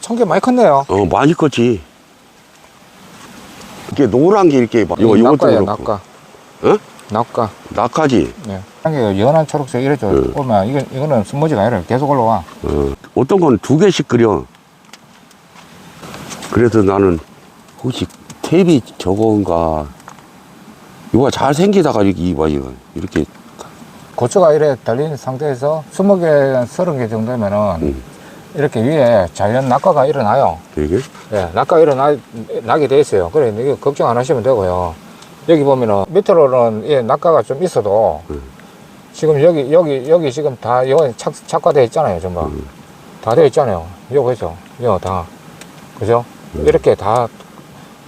청개 많이 컸네요. 어, 많이 컸지. 이게 노란 게 이렇게 막, 이거, 이것도 그렇고. 낙가. 어? 낙가. 낙하지. 네. 이게 연한 초록색 이래죠. 네. 보면 이건 이거는 순모지가 아니라 계속 올라와. 어, 어떤 건 두 개씩 그려. 그래서 나는 혹시 탭이 저건가. 이거 잘 생기다가 이렇게 이봐, 이거. 이렇게. 고추가 이래 달린 상태에서 20개, 30개 정도면은 음. 이렇게 위에 자연 낙가가 일어나요. 되게? 예, 낙가 일어나, 나게 돼 있어요. 그래, 이거 걱정 안 하시면 되고요. 여기 보면은 밑으로는 예, 낙가가 좀 있어도 음. 지금 여기, 여기, 여기 지금 다 여기 착, 착화되어 있잖아요. 전부. 음. 다 되어 있잖아요. 이거 보이죠? 이거 다. 그죠? 음. 이렇게 다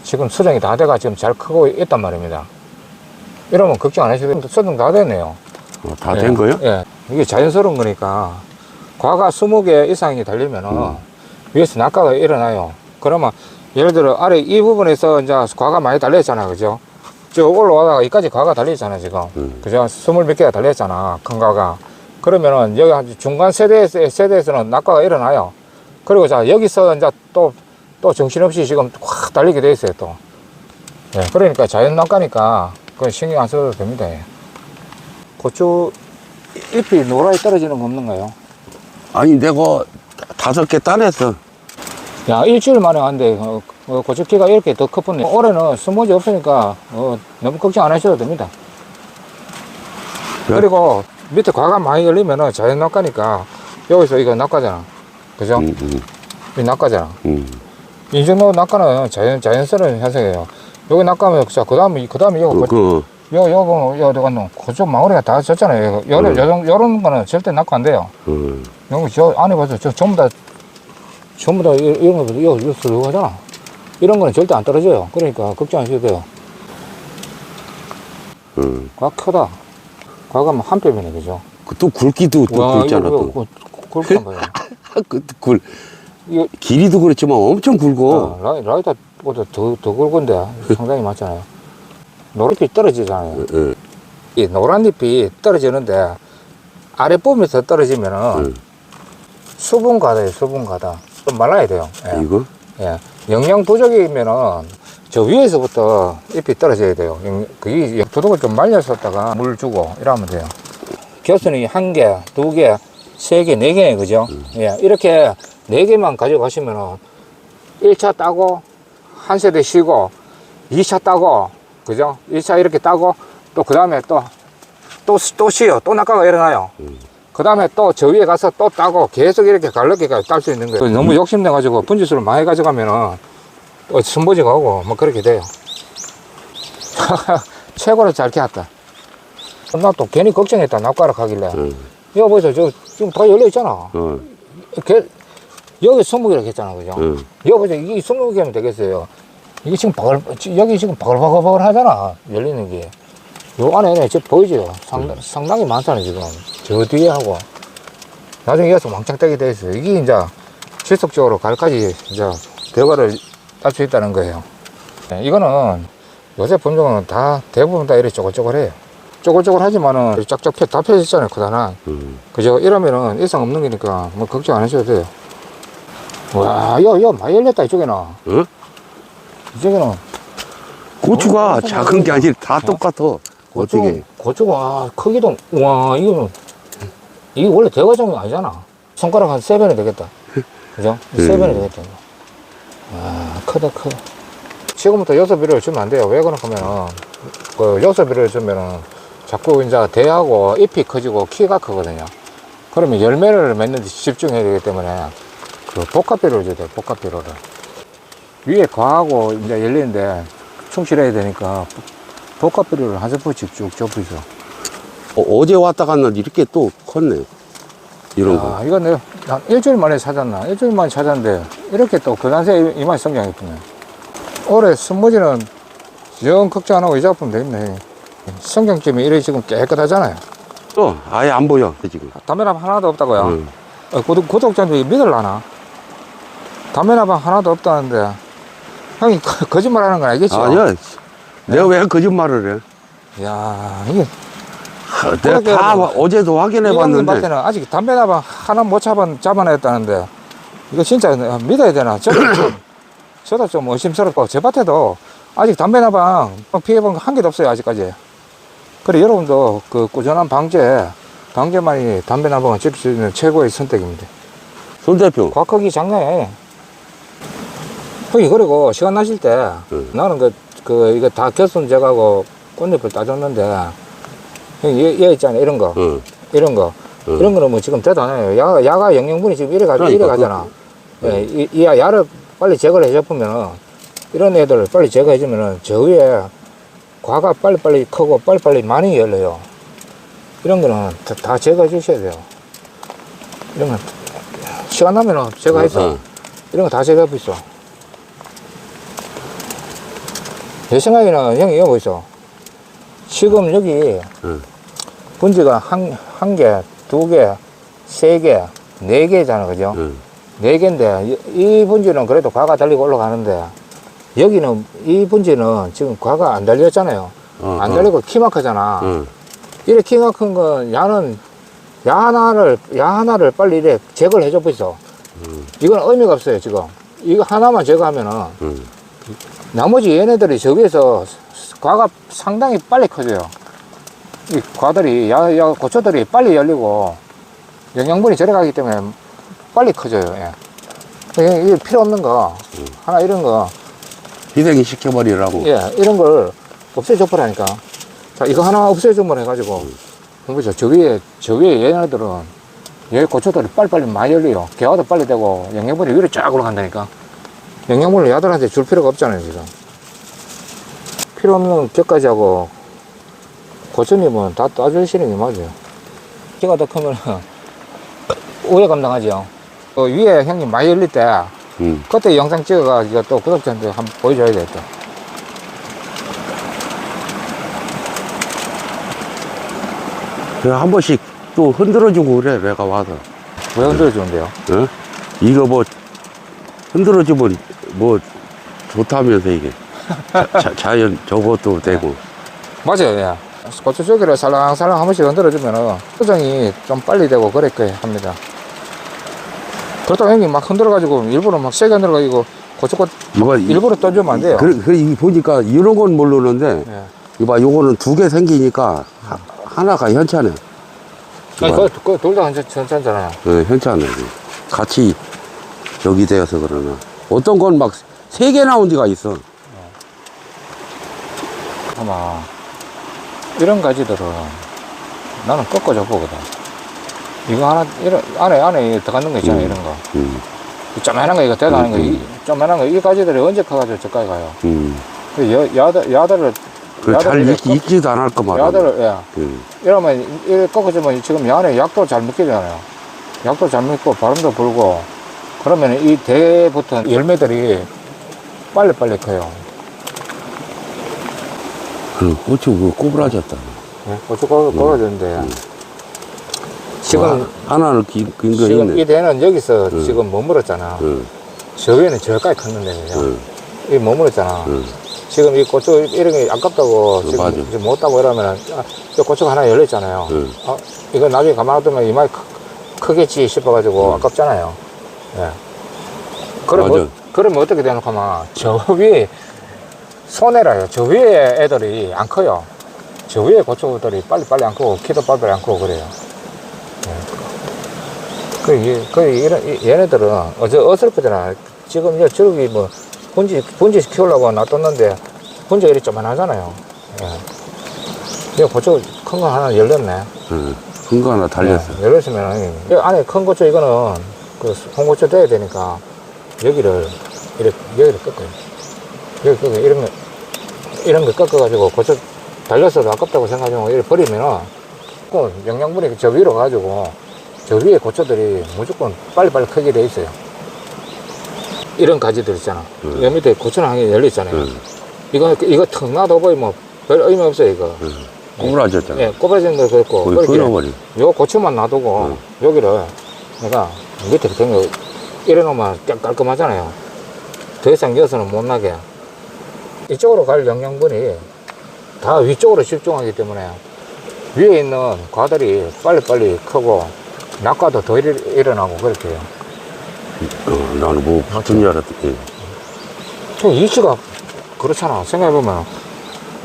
지금 수정이 다 돼가 지금 잘 크고 있단 말입니다. 이러면 걱정 안 하셔도. 수정 다 됐네요. 어, 다된 거요? 예. 이게 자연스러운 거니까 과가 20개 이상이 달리면은 음. 위에서 낙가가 일어나요. 그러면 예를 들어 아래 이 부분에서 이제 과가 많이 달려있잖아. 그죠? 저 올라와다가 여기까지 과가 달려있잖아, 지금. 음. 그죠? 스물 몇 개가 달려있잖아. 큰 과가. 그러면은 여기 한 중간 세대에서, 세대에서는 낙가가 일어나요. 그리고 자, 여기서 이제 또, 또 정신없이 지금 확 달리게 돼 있어요, 또. 예. 그러니까 자연 낙가니까 그건 신경 안 써도 됩니다. 예. 고추 잎이 노랗게 떨어지는 거 없는가요? 아니, 내가 다섯 개 따냈어. 야, 일주일 만에 한데, 어, 어, 고추키가 이렇게 더 커졌네. 올해는 스모지 없으니까, 어, 너무 걱정 안 하셔도 됩니다. 그래? 그리고 밑에 과가 많이 열리면은 자연 낙가니까, 여기서 이거 낙가잖아. 그죠? 음, 음, 이 낙가잖아. 음. 이 정도 낙가는 자연, 자연스러운 현상이에요. 여기 낙가면, 자, 그 다음에, 그 다음에 이거, 그, 그, 요, 요거, 요, 갔노? 고추 마무리가 다 졌잖아요. 요, 요런, 음. 요런, 요런 거는 절대 낙가 안 돼요. 그, 여기 저 안에 봐서 저 전부 다 전부 다 이- 이런 거 이거 이거 가잖아. 이런 거는 절대 안 떨어져요. 그러니까 걱정 안 하셔도 돼요. 그, 과 크다. 과가 뭐한 뼘이네 그죠? 그 또 굵기도 또 와, 굵잖아, 또. 이거 굵- 굵단 거예요. 그, 굵, 이거 길이도 그렇지만 엄청 굵어. 어, 라이, 라이터보다 더, 더 굵은데 상당히 많잖아요. 노란빛 떨어지잖아요. 예, 이 노란 잎이 떨어지는데 아랫부분에서 떨어지면은 음. 수분 가다예요. 수분 가다. 좀 말라야 돼요. 예. 이거? 예, 영양 부족이면은 저 위에서부터 잎이 떨어져야 돼요. 영- 그게 부독을 좀 말렸었다가 물 주고 이러면 돼요. 겨순이 한 개, 두 개, 세 개, 네 개, 그죠? 예, 이렇게 네 개만 가져가시면은 1차 따고 한 세대 쉬고 2차 따고 그죠? 2차 이렇게 따고 또 그 다음에 또 또, 또 쉬어. 또 낙가가 일어나요. 그 다음에 또 저 위에 가서 또 따고 계속 이렇게 갈라기까지 딸 수 있는 거예요. 너무 욕심내가지고 분지수를 많이 가져가면은 또 순보지가 오고 뭐 그렇게 돼요. 최고로 잘 키웠다. 나 또 괜히 걱정했다. 낙가락 하길래. 응. 이거 보세요. 저 지금 다 열려있잖아. 어, 개- 여기 20개라고 했잖아. 그죠? 응. 이거 보세요. 이게 20개면 되겠어요. 이게 지금 바글, 여기 지금 바글바글바글 하잖아. 열리는 게. 요 안에, 저 보이죠? 상, 상당히 많잖아요, 지금. 저 뒤에 하고. 나중에 여기서 왕창 떼게 돼 있어요. 이게 이제 지속적으로 갈까지 이제 결과를 딸 수 있다는 거예요. 네, 이거는 요새 품종은 다 대부분 다 이렇게 쪼글쪼글해요. 쪼글쪼글 하지만은 쫙쫙 펴, 다 펴졌잖아요, 크다나. 응. 그죠? 이러면은 일상 없는 거니까 뭐 걱정 안 하셔도 돼요. 와, 야, 야, 많이 열렸다, 이쪽에는. 어? 이쪽에는. 고추가 어, 작은 게 아니라 다 똑같아. 어떻게? 고추가, 아, 크기도, 와, 이거, 이게 원래 대과정이 아니잖아. 손가락 한 세 배는 되겠다. 그죠? 세 음. 배는 되겠다. 와, 크다, 커. 지금부터 여섯 비를 주면 안 돼요. 왜 그러냐면은, 그 여섯 비를 주면은 자꾸 이제 대하고 잎이 커지고 키가 크거든요. 그러면 열매를 맺는 데 집중해야 되기 때문에 그 복합비료를 줘야 돼요. 복합비료를. 위에 과하고 이제 열리는데 충실해야 되니까 복합비료를 한 스푼씩 쭉 줘보죠. 어, 제 왔다 갔는데 이렇게 또 컸네. 이런 거. 아, 이건 내가 한 일주일 만에 찾았나? 일주일 만에 찾았는데, 이렇게 또 이만 성장이 쁘네. 올해 순무지는 영 걱정 안 하고 이 작품 되겠네. 성경점이 이래 지금 깨끗하잖아요. 또 아예 안 보여 지금. 담배나방 하나도 없다고요? 응. 어, 구독, 구독자들이 믿을라나? 담배나방 하나도 없다는데, 형이 거- 거짓말 하는 건 알겠죠? 아니야. 내가 왜 거짓말을 해? 야 이게, 아, 내가 다 뭐. 와- 어제도 확인해 봤는데. 볼 때는 아직 담배나방 하나 못 잡아, 잡아냈다는데, 이거 진짜 믿어야 되나? 저도 좀, 저도 좀 의심스럽고, 제 밭에도 아직 담배나 방 피해본 거 한 개도 없어요, 아직까지. 그래, 여러분도 그 꾸준한 방제, 방제만이 담배나 방을 지킬 수 있는 최고의 선택입니다. 손 대표. 장난이 아니에요. 형이 그리고 시간 나실 때 응. 나는 그, 그, 이거 다 결손 제거하고 꽃잎을 따줬는데 형, 얘, 얘 있잖아요. 이런 거. 응. 이런 거. 응. 이런 거는 뭐 지금 대단해요. 야, 야가 영양분이 지금 이래 가, 그러니까, 이래 가잖아. 그- 예, 이, 이 야를 빨리 제거를 해줘보면은 이런 애들 빨리 제거해주면은 저 위에 과가 빨리빨리 크고 빨리빨리 많이 열려요. 이런 거는 다, 다 제거해 주셔야 돼요. 이런 건 시간 나면은 제거해서 응. 이런 거 다 제거해 보있어. 내 생각에는 형이 여기 있어. 지금 여기 응. 분지가 한, 한 개, 두 개, 세 개, 네 개잖아, 그죠? 응. 네 개인데, 이, 이 분지는 그래도 과가 달리고 올라가는데, 여기는, 이 분지는 지금 과가 안 달렸잖아요. 어, 안 어. 달리고 키가 크잖아. 응. 이래 키가 큰 건, 야는, 야 하나를, 야 하나를 빨리 이래 제거를 해줘 보이소. 응. 이건 의미가 없어요, 지금. 이거 하나만 제거하면은, 응. 나머지 얘네들이 저기에서 과가 상당히 빨리 커져요. 이 과들이, 야, 야, 고초들이 빨리 열리고 영양분이 절여가기 때문에 빨리 커져요. 예. 이게, 필요 없는 거, 하나 이런 거, 희생이 시켜버리라고. 예, 이런 걸 없애줘 버라니까. 자, 이거 하나 없애줘 버려 해가지고, 보죠. 저 위에, 저 위에 얘네들은 여기 고초들이 빨리빨리 많이 열려요. 개화도 빨리 되고 영양분이 위로 쫙 올라간다니까. 영양분을 야들한테 줄 필요가 없잖아요, 지금. 필요 없는 격까지 하고, 고추님은 다 따주시는 게 맞아요. 키가 더 크면 우회 감당하죠. 어, 위에 형님 많이 열릴 때, 응. 그때 영상 찍어가지고 또 구독자한테 한번 보여줘야 되겠다. 그래, 한 번씩 또 흔들어주고 그래, 내가 와서. 왜 흔들어주는데요? 어? 이거 뭐, 흔들어주면 뭐, 좋다면서 이게. 자, 자, 연 저것도 되고. 맞아요, 예. 고추 조기를 살랑살랑 한 번씩 흔들어주면은 포장이 좀 빨리 되고 그렇게 합니다. 그렇다고 형님 막 흔들어가지고 일부러 막 세게 흔들어가지고 고추꽃 이거, 이- 일부러 던지면 안 돼요. 그래, 그래, 이 보니까 이런 건 모르는데, 예. 이봐, 요거는 두 개 생기니까 하, 하나가 현찮아. 아니, 그거, 둘다 괜찮잖아요. 어, 현찮아. 같이 저기 되어서 그러나. 어떤 건 막 세 개 나온 데가 있어. 아마 이런 가지들은 나는 꺾어줘 보거든. 이거 하나, 이런, 안에, 안에 들어가는 거 있잖아요, 음. 이런 거. 음, 이 조그만한 거, 이거 대단한 거, 음, 이 조그만한 거, 이 가지들이 언제 커가지고 저까지 가요? 음. 그 여, 야들, 야들을, 그잘 야들을 익, 익지 도 않을 거 말이야. 야들을, 예. 음, 이러면, 이렇게 꺾어주면 지금 이 안에 약도 잘 먹히잖아요. 약도 잘 먹고, 바람도 불고, 그러면 이 대에 붙은 열매들이 빨리빨리 커요. 그 고추 그 꼬부라졌다. 예? 고추 꺾어, 꺾어주는데. 지금, 와, 하나는 긴, 긴거 지금 있네. 이 대는 여기서 응. 지금 머물었잖아. 응, 저 위에는 저기까지 컸는데? 응, 이 머물었잖아. 응. 지금 이 고추 이런 게 아깝다고 응, 지금, 맞아. 지금 못 따고 이러면은, 아, 이 고추가 하나 열렸잖아요. 응. 어, 이거 나중에 가만두면 크, 크겠지 싶어가지고 아깝잖아요. 예. 그럼, 맞아. 뭐, 그러면 어떻게 되노 하면 저 위에 손해라요. 저 위에 애들이 안 커요. 저 위에 고추들이 빨리빨리 안 크고 키도 빨리빨리 안 크고 그래요. 예. 그, 이- 그, 이런, 이- 얘네들은 어저 어설프잖아. 지금 이제 저기 뭐 분지, 분지 키우려고 놔뒀는데 분지가 이렇게 조만하잖아요. 예. 이 고추 큰 거 하나 열렸네. 응. 큰거 하나 달렸어. 네, 열렸으면 이 안에 큰 고추 이거는 그 홍고추 돼야 되니까 여기를 이렇게 여기를 꺾어요. 여기 꺾어 이런 거 이런 거 꺾어가지고 고추 달렸어도 아깝다고 생각하면 이렇게 버리면은 그 영양분이 저 위로 가지고 저 위에 고추들이 무조건 빨리빨리 크게 돼 있어요. 이런 가지들 있잖아. 음. 여기 밑에 고추는 한개 열려 있잖아요. 응, 이거 이거 턱 놔둬 보이면 별 의미 없어요 이거. 응. 꼬부라졌잖아. 예, 꼬부라진 거 그렇고 거의 끊어버리. 요 고추만 놔두고 응. 여기를 내가 밑에 거 이래놓으면 깔- 깔끔하잖아요. 더 이상 이어서는 못 나게. 이쪽으로 갈 영양분이 다 위쪽으로 집중하기 때문에 위에 있는 과들이 빨리빨리 크고 낙과도 더 일, 일어나고 그렇게 해요. 어, 나는 뭐 붙은 줄 알았더니. 형 이치가 그렇잖아. 생각해보면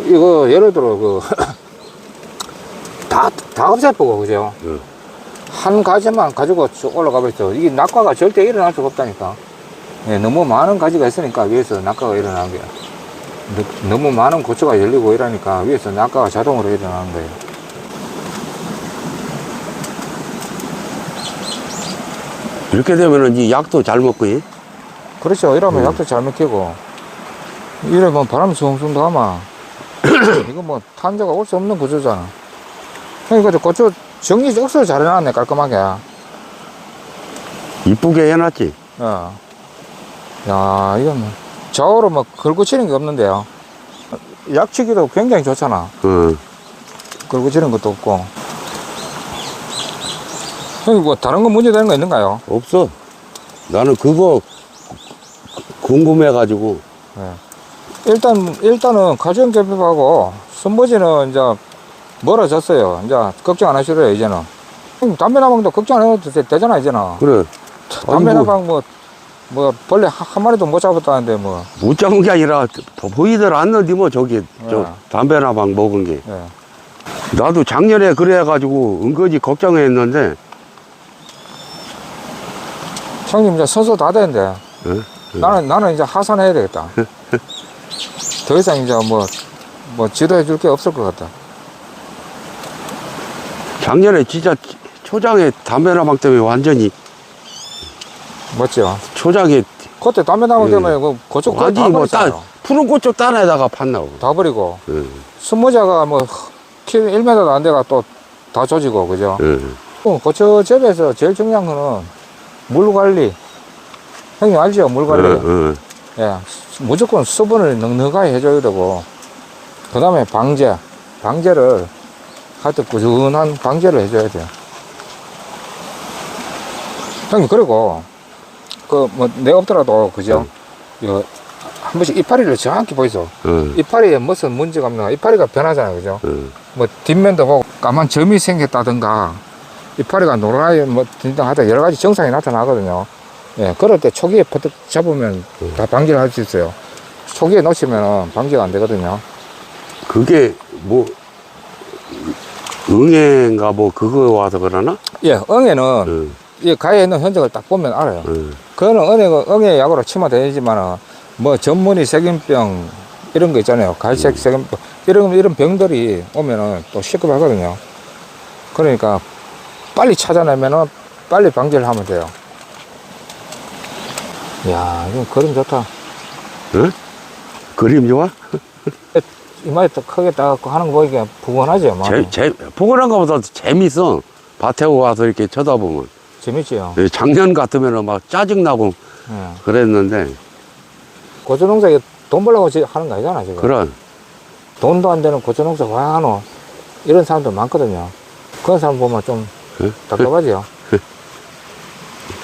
이거 예를 들어 그 다, 다 없애보고 그죠? 응. 한 가지만 가지고 쭉 올라가 버렸죠. 이게 낙과가 절대 일어날 수가 없다니까. 예, 너무 많은 가지가 있으니까 위에서 낙과가 일어나는 거야. 너- 너무 많은 고추가 열리고 이러니까 위에서 낙과가 자동으로 일어나는 거예요. 이렇게 되면은 이 약도 잘 먹고, 이? 그렇죠. 이러면 음. 약도 잘 먹히고, 이러면 바람 숭숭 도아마 이거 뭐 탄저가 올 수 없는 구조잖아. 그러니까 고추 정리 억수로 잘 해놨네, 깔끔하게. 이쁘게 해놨지. 어. 야, 이건 뭐, 좌우로 뭐 걸고 치는 게 없는데요. 약치기도 굉장히 좋잖아. 어. 걸고 치는 것도 없고. 형님, 뭐, 다른 거 문제되는 거 있는가요? 없어. 나는 그거 궁금해 가지고. 예. 일단, 일단은 가정 결핍하고 순머지는 이제 멀어졌어요. 이제 걱정 안 하시래요, 이제는. 형님, 담배 나 방도 걱정 안 해도 되, 되잖아, 이제는. 그래. 담배 아이고. 나방 뭐, 뭐, 벌레 한, 한 마리도 못 잡았다는데, 뭐. 못 잡은 게 아니라 보- 보이들 않는디 뭐 저기 저 예. 담배나 방 먹은 게. 예. 나도 작년에 그래가지고 은근히 걱정했는데. 형님, 이제 선수 다 되는데. 어? 나는, 나는 이제 하산해야 되겠다. 더 이상 이제 뭐, 뭐, 지도해 줄 게 없을 것 같다. 작년에 진짜 초장에 담배나 방 때문에 완전히 맞죠? 초장에 그때 담배 나방 예. 때문에 그 고추 거의 다 완전히 뭐 버렸잖아요. 따, 푸른 고추 따내다가 팠나고. 다 버리고. 응, 순모자가 뭐, 키 1m도 안 돼가 또 다 조지고, 그죠? 응. 어, 고추 재배에서 제일 중요한 거는 물 관리. 형님 알죠? 물 관리. 응, 응. 예. 무조건 수분을 넉넉하게 해줘야 되고, 그 다음에 방제. 방제를, 하여튼 꾸준한 방제를 해줘야 돼요. 형님, 그리고, 그, 뭐, 내 없더라도, 그죠? 이거, 한 번씩 이파리를 정확히 보이소. 응, 이파리에 무슨 문제가 없나? 이파리가 변하잖아요, 그죠? 응. 뭐 뒷면도 보고 까만 점이 생겼다든가 이파리가 노랗게 뭐 등등하다 여러 가지 증상이 나타나거든요. 예, 그럴 때 초기에 퍼뜩 잡으면 다 방지를 할 수 있어요. 초기에 놓치면 방지가 안 되거든요. 그게 뭐 응애인가 뭐 그거 와서 그러나? 예, 응애는 응, 이 가에 있는 흔적을 딱 보면 알아요. 응. 그거는 응애, 응애 약으로 치면 되지만은 뭐 전문의 세균병 이런 거 있잖아요. 갈색 세균병 이런 이런 병들이 오면은 또 시급하거든요. 그러니까 빨리 찾아내면은 빨리 방지를 하면 돼요. 야, 이거 그림 좋다. 응? 그림 좋아? 이마에 또 크게 따갖고 하는 거 보니까 부건하죠, 마음이. 재, 재, 포근한 것보다 재밌어. 밭에 와서 이렇게 쳐다보면. 재밌지요. 예, 작년 같으면 막 짜증나고 예. 그랬는데, 고추 농사에 돈 벌려고 지- 하는 거 아니잖아, 지금. 그런, 돈도 안 되는 고추 농사 왜 하노? 이런 사람들 많거든요. 그런 사람 보면 좀 응? 답답하지요.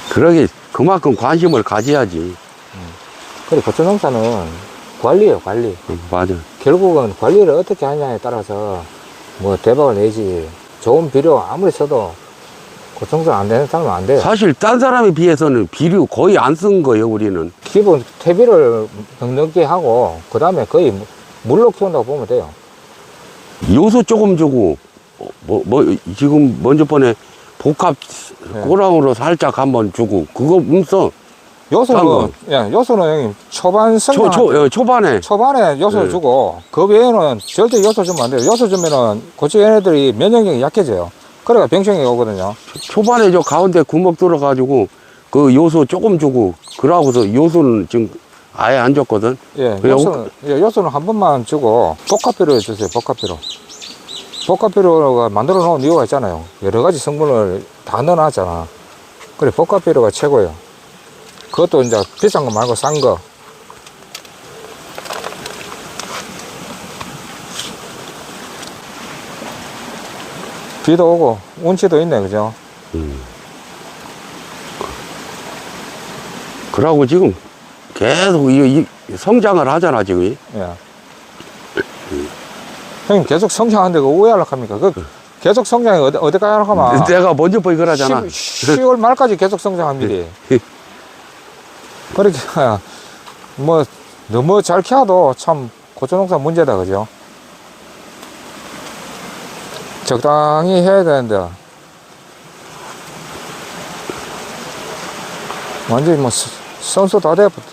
그러게 그만큼 관심을 가져야지. 그리고 고추 농사는 관리예요, 관리. 응, 맞아. 결국은 관리를 어떻게 하냐에 따라서 뭐 대박을 내지. 좋은 비료 아무리 써도 농사 안 되는 사람은 안 돼요. 사실 딴 사람에 비해서는 비료 거의 안 쓴 거예요, 우리는. 기본 퇴비를 넉넉히 하고 그 다음에 거의 물로 키운다고 보면 돼요. 요소 조금 주고, 어, 뭐, 뭐, 지금 먼저 번에 복합 네. 꼬랑으로 살짝 한번 주고, 그거 없어. 요소는, 예, 요소는 형님 초반 성장 초, 초, 어, 초반에. 초반에 요소를 네. 주고 그 외에는 절대 요소 주면 안 돼요. 요소 주면은 고추 얘네들이 면역력이 약해져요. 그래가 병충이 오거든요. 초반에 저 가운데 구멍 뚫어가지고, 그 요소 조금 주고, 그러고서 요소는 지금 아예 안 줬거든. 예, 그래요? 요소는, 예, 요소는 한 번만 주고 복합비료 주세요. 복합비료. 복합비료가 만들어 놓은 이유가 있잖아요. 여러 가지 성분을 다 넣어놨잖아. 그래, 복합비료가 최고예요. 그것도 이제 비싼 거 말고 싼 거. 비도 오고 운치도 있네, 그죠? 그러고 지금 계속 이, 이 성장을 하잖아, 지금. 예. 형님 계속 성장하는데 그 오해하려고 합니까? 그 계속 성장이 어디, 어디까지 하려고 하면 내가 먼저 보이 그러잖아. 10, 월 말까지 계속 성장합니다. 그렇게 뭐 너무 잘 키워도 참 고추농사 문제다 그죠? 적당히 해야 되는데 완전히 뭐 스- 선수 다 돼버렸다